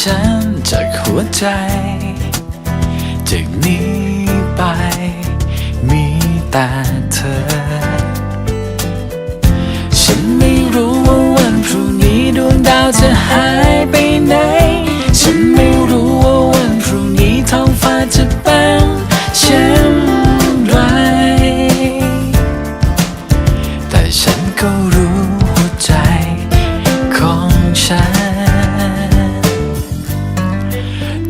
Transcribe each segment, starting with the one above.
ฉันจากหัวใจ จากนี้ไปมีแต่เธอ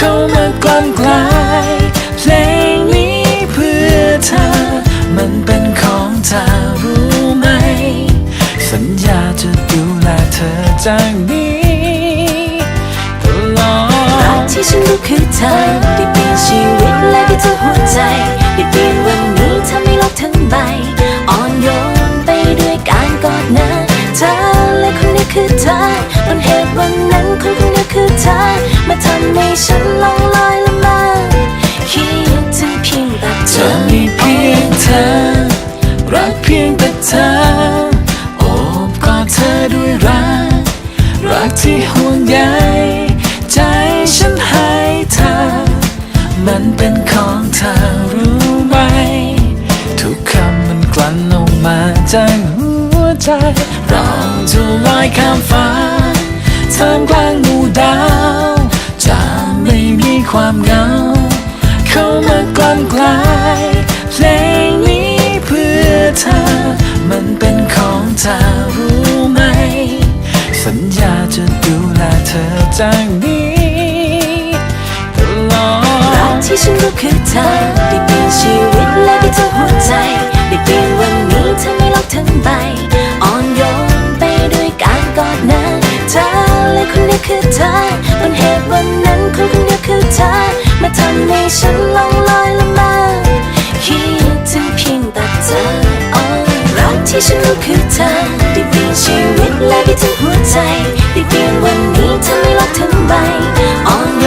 เข้ามากลั่นกลายเพลงนี้เพื่อเธอ มันเป็นของเธอรู้ไหม สัญญาจะดูแลเธอจากนี้ตลอรักดที่ฉันรู้คือเธอได้เปลี่ยนชีวิตและได้ทั้งหัวใจได้เปลี่ยนวันนี้ทำให้โลกทั้งใบอ่อนโยนไปด้วยการกอดนะเธอและคนนี้คือเธอต้นเหตุวันนั้นคนคนนี้คือเธอ มาทำให้ฉันลงลอยละเมาคิดถึงเพียงแต่เธจะอมีเพียงเธอ รักเพียงแต่เธอ โอบกอดเธอด้วยรัก รักที่ห่วงใยใจฉันให้เธอ มันเป็นของเธอรู้ไหม ทุกคำมันกลั่นออกมาจากหัวใจ เราจะลอยข้ามฟ้าท่ามกลางหมู่ดาว ความเหงา เข้ามากลั่นกลายเพลงนี้เพื่อเธอ มันเป็นของเธอรู้ไหม สัญญาจะดูแลเธอจากนี้ตลอรักดที่ฉันรู้คือเธอได้เปลี่ยนชีวิตและได้ทั้งหัวใจได้เปลี่ยนวันนี้ทำให้โลกทั้งใบอ่อนโยนไปด้วยการกอดนะเธอและคนนี้คือเธอต้นเหตุวันนั้น ฉันลองลอยละมาคิดถึงเพียงแต่เธออ๋อรักที่ฉันรู้คือเธอได้เปลี่ยนชีวิตและได้ทั้งหัวใจได้เปลี่ยนวันนี้ทำให้โลกทั้งใบอ่อ